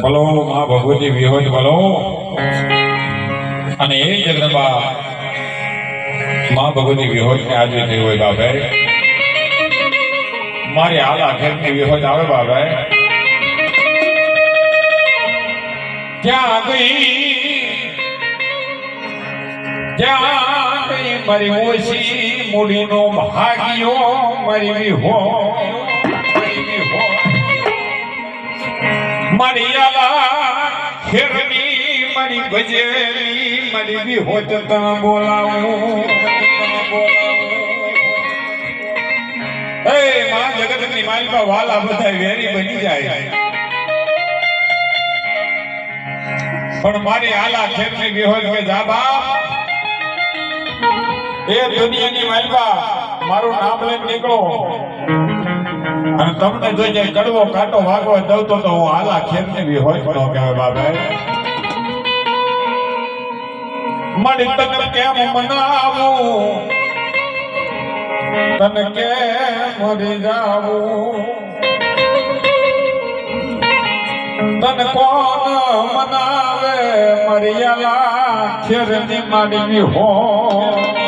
બોલો મા ભગવતી વિહોજ ભલો અને એ જગદંબા મા ભગવતી વિહોજ ને આજે થઈ હોય બાબે મારી હાલ આખેરની વિહોજ આવે બાબે ત્યાં ગઈ ત્યાં ગઈ મારી ઓછી મૂડીનો ભાગ્યો મારી વિહો મારી આલા મારી ગજેરી મારી હોત તતા બોલાવું. એ મા જગતની માલિકા વાલા બધા વેરી બની જાય. પણ મારી આલા ખેતની બિહોલ કે જા બાપ. એ દુનિયાની માલિકા મારું નામ લઈને નીકળો. અને તમને જો જે કડવો કાંટો વાગવા દઉં તો હું આલા બી હોય નો કહેવાય બાપે. મારી તને કેમ મનાવું? તને કેમ મરી જાવું? તને કોણ મનાવે? મરિયાલા ખેરની માડી હો.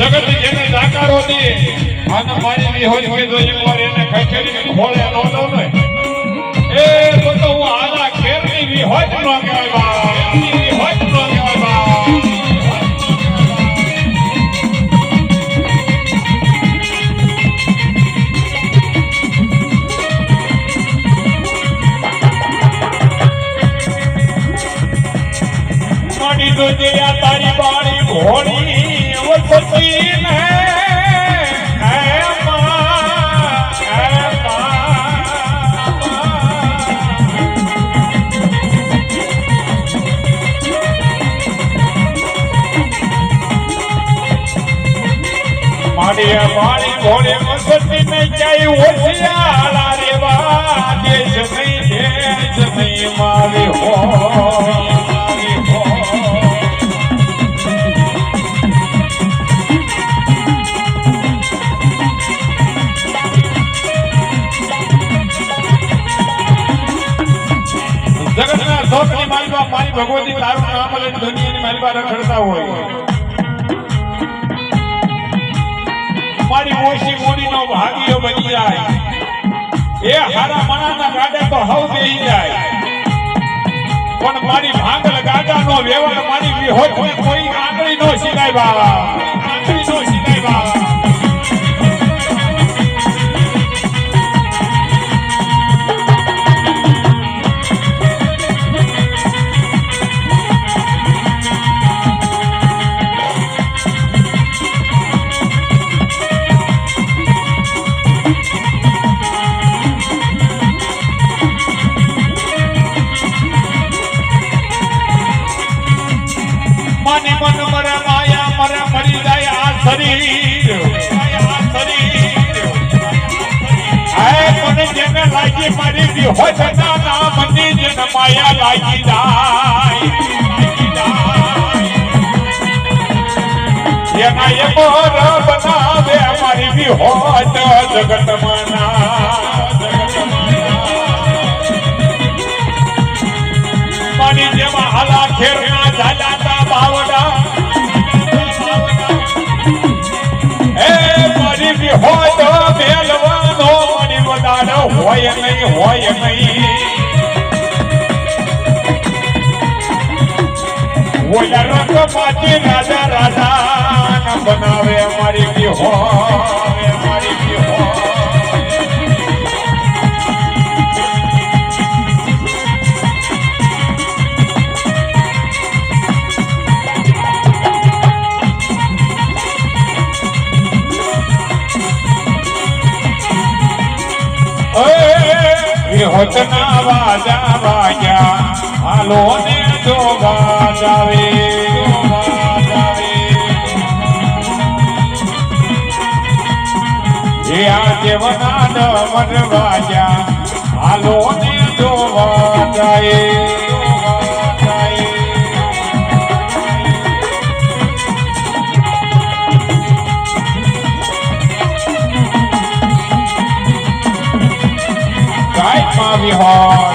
જગત જેને નાકારો દે અને મારી વિહો હોય જો એકવાર એને ખખેરીને ખોળે આ તારી બાળી ઘોડી વસતી ને. હે માં હે માં. માડી આ બાળી ઘોડી વસતી ને જાય ઓછિયાળા રેવા. દેશ નહીં દેશ નહીં મારી હો. મારી ભગવતી તારું નામ લઈને દુનિયાની માલિકા રખડતા હોય. મારી ઓછી મૂડીનો ભાગીઓ બની જાય. એ હારા મણાના ગાડે તો હવ બેહી જાય. પણ મારી ભાંગલ ગાડાનો વ્યવહાર મારી વિહોત કોઈ આંગળી નો શીખાય બાવા. મરે જાય આ શરીર. મને જેને લાગી મારી હોય ના ના મની જેને માયા લાગી જાય. એના બનાવે, મારી જગત મના હોય નહીં હોય નહીં. ઓલા રંગ રાધા રાધા બનાવે અમારી હોય વિહોચના વાજા વાગ્યા હાલો ને જોગા જાવે જેવના મન વાજા હાલો ને જોવા જાય Tommy Hall.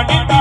பாடி